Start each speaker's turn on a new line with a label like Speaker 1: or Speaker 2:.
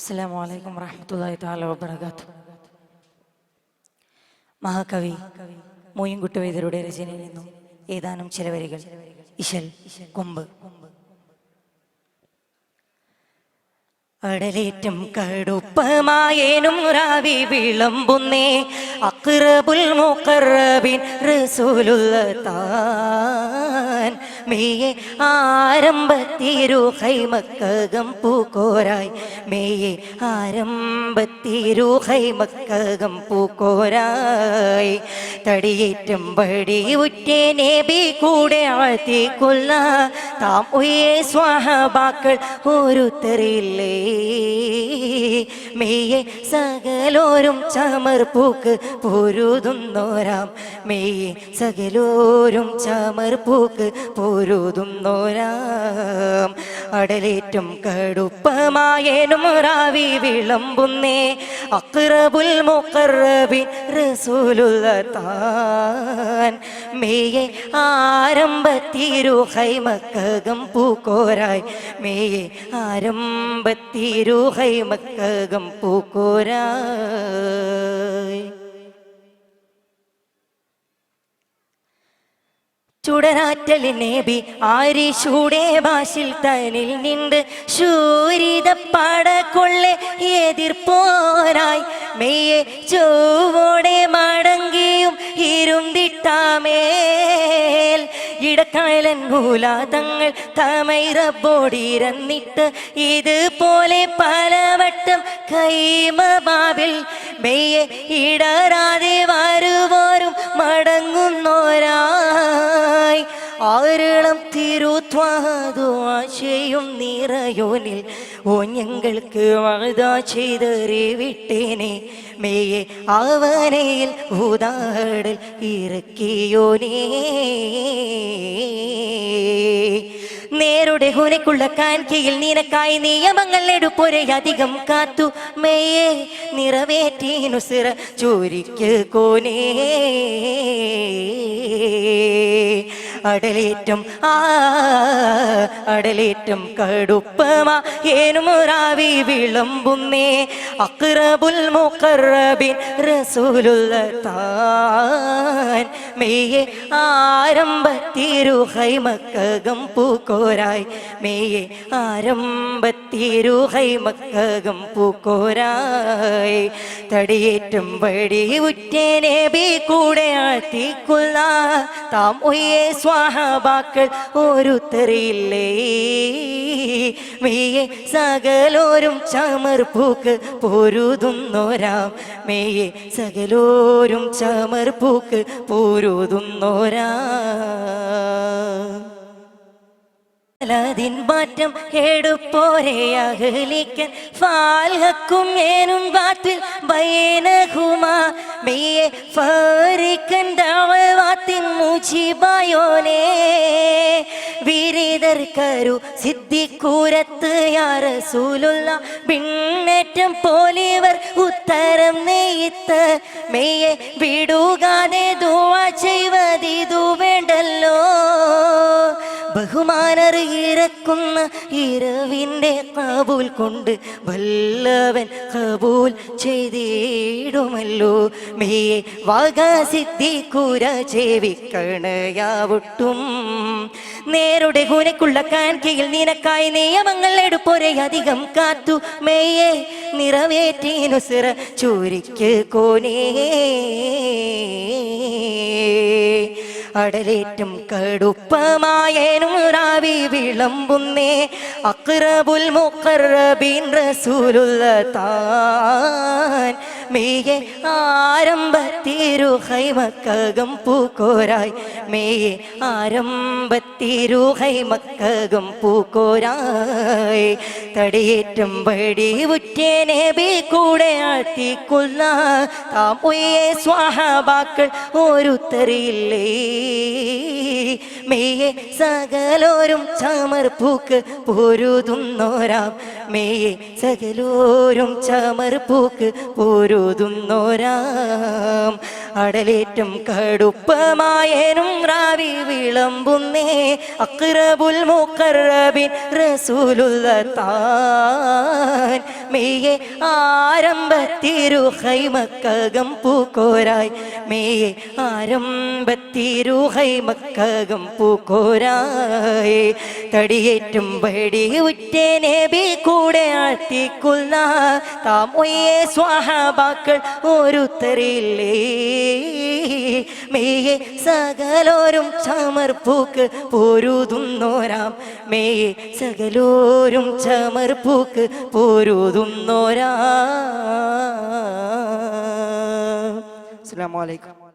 Speaker 1: അസ്സാം വലൈക്കും വറഹമത്തല്ലാഹി താല വബർക്കാത്തു മഹാകവി മോയിൻകുട്ടി വൈദ്യരുടെ രചനയിൽ നിന്നും ഏതാനും ചില വരികൾ. ഇശൽ കൊമ്പ്. അടലേറ്റം കടുപ്പമായേനും റാവി വിളമ്പുന്നേ അക്രബുൽ മുഖറബിൻ റസൂലുള്ള താൻ മേയെ ആരംഭത്തിരു ഹൈമക്കകം പൂക്കോരായി. മേയെ ആരംഭത്തിരു ഹൈമക്കകം പൂക്കോരായി. തടിയേറ്റം വടി ഉറ്റേ നേബി കൂടെ ആഴ്ത്തിക്കൊള്ള. താം ഉയേ സ്വാഹബാക്കൾ ഓരോരുത്തരില്ലേ മേയെ സകലോരും ചമർപ്പൂക്ക് പൊരുതുന്നോരാം. മേയെ സകലോരും ചമർപ്പൂക്ക് പൊരുതുന്നോരാം അടലേറ്റം കടുപ്പമായേനും റാവി വിളമ്പുന്നേ. അക്രബുൽ മുഖറബിൻ റസൂലുള്ള താൻ മേയെ ആരംഭത്തിരു ഹൈമക്കകം പൂക്കോരായി. മേയെ ആരംഭത്തിരു ഹൈമക്കകം പൂക്കോരായി. ചുടരാറ്റലി നേബി ആരിശൂടെ ഭാഷിൽ തനിൽ നിണ്ട് ശൂരിത പടക്കൊള്ളെ എതിർപ്പോരായി. മെയ്യെ ചൊവ്വോടെ മടങ്ങിയും ഇരുന്തിട്ടാമേൽ ഇടക്കായലൻ മൂലാതങ്ങൾ തമൈറബോടിരന്നിട്ട് ഇതുപോലെ പലവട്ടം കൈമബാവിൽ മെയ്യെ ഇടരാതെ വരുവോരും മടങ്ങുന്നോരായി ആരളം തിരുത്വാതുവാശയും നിറയോനിൽ ഓ ഞങ്ങൾക്ക് വാതാ ചെയ്തറി വിട്ടേനെ. മേയെ അവനയിൽ ഊതാടൽ ഇറക്കിയോനേ. നേരുടെ ഹുനക്കുള്ള കാൻകയിൽ നിനക്കായി നിയമങ്ങൾ എടുപ്പൊരെ അധികം കാത്തു. മേയെ നിറവേറ്റീനു സിറ ചോരിക്ക് കോനേ അടലേറ്റം ആ അടലേറ്റം കടുപ്പമാ. ഏനുമുറാവി വിളമ്പുന്നേ അക്രബുൽ മുഖറബിൻ റസൂലുള്ള താൻ. മെയ്യെ ആരംഭത്തിരു ഹൈമക്കകം പൂക്കോരായി. മെയ്യെ ആരംഭത്തിരു ഹൈമക്കകം പൂക്കോരായി. തടിയേറ്റം വഴി ഉറ്റേനെ ബി കൂടെ ആഴ്ത്തിക്കൊള്ള. താം ഉയേ സ്വാഹബാക്കൾ ഒരുത്തരില്ലേ? മേയെ സകലോരും ചമർപ്പൂക്ക് പൊരുതുന്നോരാം. മേയെ സകലോരും ചമർപ്പൂക്ക് പൊരുതുന്നോരാ. അതിൻ മാറ്റം എടുപ്പോരെ അഹലിക്കൻ ഫാൽഹക്കും ഏനും ബാത്തിൽ ബയനഹുമാ മെയ്യെ ഫാരിക്കൻ ദഅവാത്തിൻ മുജീബയോനേ. കരു സിദ്ധിക്കൂരത്ത് യാ റസൂലുള്ള. പിന്നേറ്റം പോലിവർ ഉത്തരം നെയ്ത്ത്. മെയ്യെ വിടുകാതെ ദുആ ചെയ്വതിതു വേണ്ടല്ലോ. ബഹുമാനർ ഇറക്കുന്ന ഇരവിന്റെ കബൂൽ കൊണ്ട് വല്ലവൻ കബൂൽ ചെയ്തിടുമല്ലോ. മേയെ വാഗസിദ്ധി കൂര ചേവിക്കണയാവട്ടും നേരുടെ കൂനക്കുള്ള കാൻകയിൽ നിനക്കായി നിയമങ്ങൾ എടുപ്പൊരെ അധികം കാത്തു. മേയെ നിറവേറ്റീനു സിറ ചൂരിക്ക് കോനേ. അടലേറ്റം കടുപ്പമായേനും റാവി വിളമ്പുന്നേ. അക്രബുൽ മുഖറബിൻ റസൂലുള്ള താൻ മേയെ ആരംഭത്തിരു ഹൈമക്കകം പൂക്കോരായി. മേയെ ആരംഭത്തിരു ഹൈമക്കകം പൂക്കോരായി. തടിയേറ്റം വടി ഉറ്റേനെ ബി കൂടെ ആഴ്ത്തിക്കൊള്ള താം സ്വാഹാബാക്കൾ ഒരു ഓരോരുത്തരില്ലേ മേയെ സകലോരും ചമർപ്പൂക്ക് പൊരുതുന്നോരാം. മേയെ സകലോരും ചമർപ്പൂക്ക് പൊരുതുന്നോരാം. അടലേറ്റം കടുപ്പമായനും റാവി വിളമ്പുന്നേ അക്രബുൽ മുക്കറബിൻ റസൂലുള്ള താൻ. മെയ്യെ ആരംഭത്തിരുഹൈമക്കകം പൂക്കോരായി. ആരംഭത്തിരു ഹൈമക്കകം പൂക്കോരായി. തടിയേറ്റും പടി ഉറ്റേനെ ബി കൂടെ ആഴ്ത്തിക്കുന്ന താം സ്വാഹാബാക്കൾ സ്വാഹബാക്കൾ ഒരുത്തരില്ലേ. മെയ്യെ സകലോരും ചമർപ്പൂക്ക് പോരുതുന്നോരാം. മേയെ സകലോരും ചമർപ്പൂക്ക് പോരുതുന്നോരാ. അസ്സലാമു അലൈക്കും.